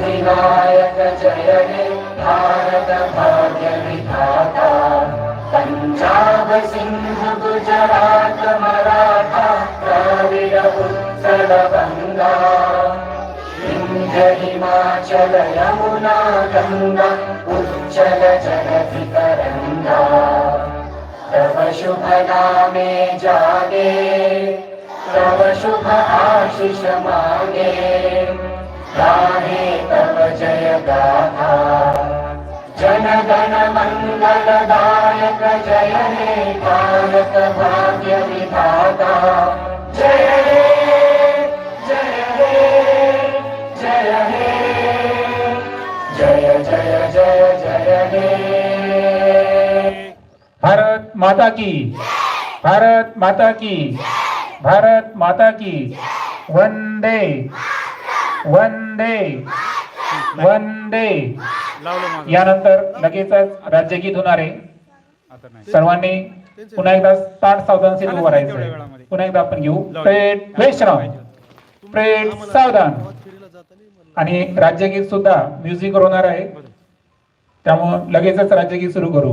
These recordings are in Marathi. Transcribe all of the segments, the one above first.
सिद्धिविनायक जय भारत भाग्य विधाता पंजाब सिंध गुजरात मराठा द्राविड उत्कल गंगा विंध्य हिमाचल यमुना गंगा उच्चल जगति तरंगा तव शुभ नामे जागे तव शुभ आशीष मागे जय गाथा जन गण मंगलदायक जय हे भारत भाग्य विधाता। जय हे जय हे जय हे। जय जय जय जय हे। भारत माता की। भारत माता की। भारत माता की। वंदे। वंदे। वंदे यानंतर लगेचच राज्यगीत होणार. आहे सर्वांनी पुन्हा एकदा ताट सावधानशीर उभं राहायचं. पुन्हा एकदा आपण घेऊ. प्रेट वैष्णव प्रेट सावधान. आणि राज्यगीत सुद्धा म्युझिक होणार आहे. त्यामुळं लगेचच राज्यगीत सुरू करू.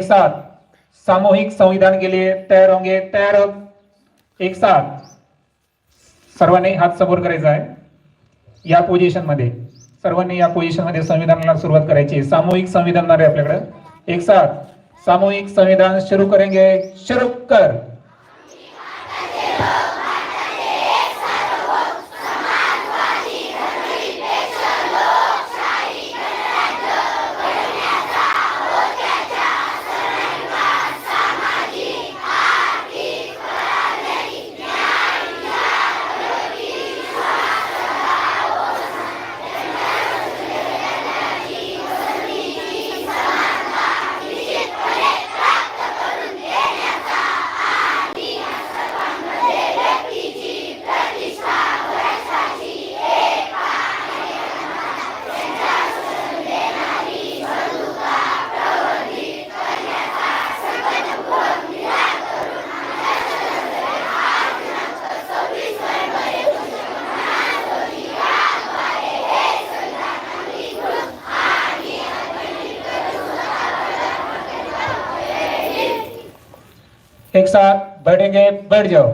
एक साथ। सामूहिक संविधान के लिए तैयार होंगे तैयार हो एक साथ। सर्वांनी हात समोर करायचा आहे. या पोझिशनमध्ये. सर्वांनी या पोझिशनमध्ये संविधानाला सुरुवात करायची सामूहिक संविधान आहे आपल्याकडे. एक साथ. सामूहिक संविधान सुरू करेंगे. शुरू कर. एक साथ बैठेंगे बैठ जाओ।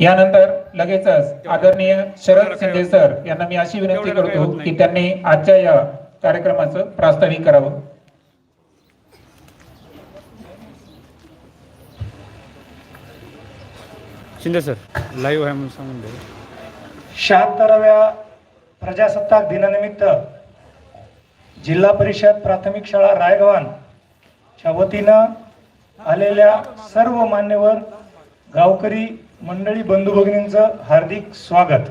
यानंतर लगेचच आदरणीय शरद शिंदे सर यांना मी अशी विनंती करतो की त्यांनी आजच्या या कार्यक्रमाचं प्रास्ताविक करावं. शिंदे सर लाईव्ह आहे म्हणून सांगून शहात्तराव्या प्रजासत्ताक दिनानिमित्त जिल्हा परिषद प्राथमिक शाळा रायगव्हाण च्या वतीनं आलेल्या सर्व मान्यवर गावकरी मंडळी बंधू भगिनींचं हार्दिक स्वागत.